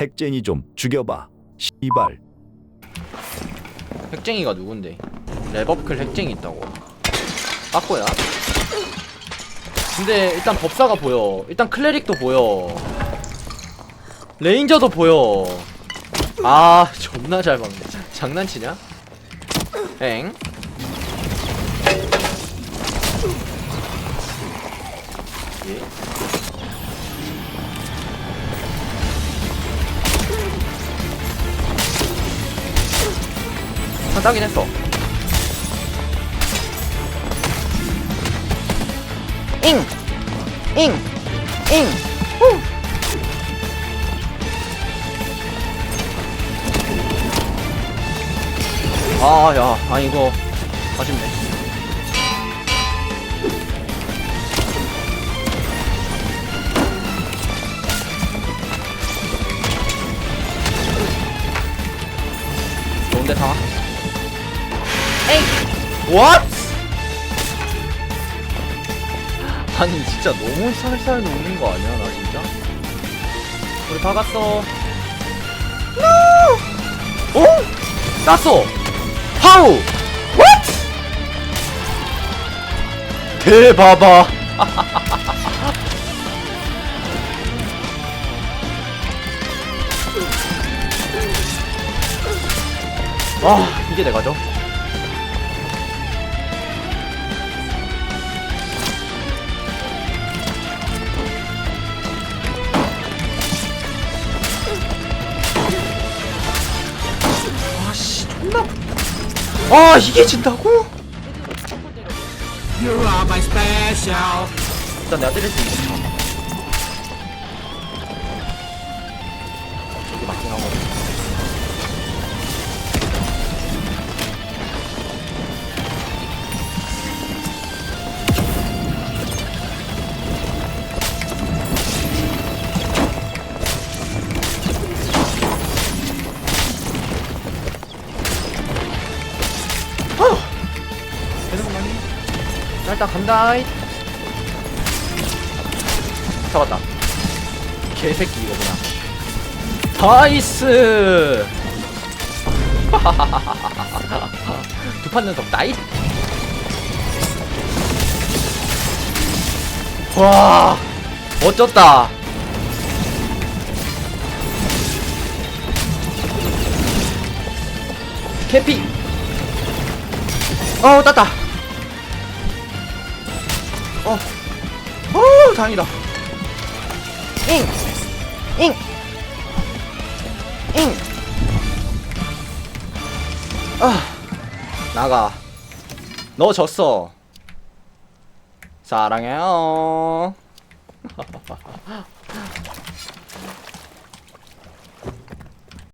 핵쟁이 좀 죽여봐. 씨발. 핵쟁이가 누군데? 레버클 핵쟁이 있다고. 빠꼬야? 근데 일단 법사가 보여. 일단 클레릭도 보여. 레인저도 보여. 아, 존나 잘 막네. 장난치냐? 엥? 아, 따긴 했어. 잉! 잉! 잉! 후! 아, 야, 아, 이거, 아쉽네. 좋은데, 상황? What? 아니, 진짜 너무 살살 녹는 거 아니야, 나 진짜? 우리 다 갔어. No! 어? 났어! How? What? 대바바. 아, 이게 내가죠? 아, 이게 진다고? 일단 내가 때릴 수 있는 계속 많이. 자, 일단 간다. 잡았다. 개새끼 이거구나. 나이스. 두판 연속 나이스. 와, 멋졌다. 캐피. 어, 땄다. 어, 어, 다행이다. 잉! 잉! 잉! 아, 나가. 너 졌어. 사랑해요.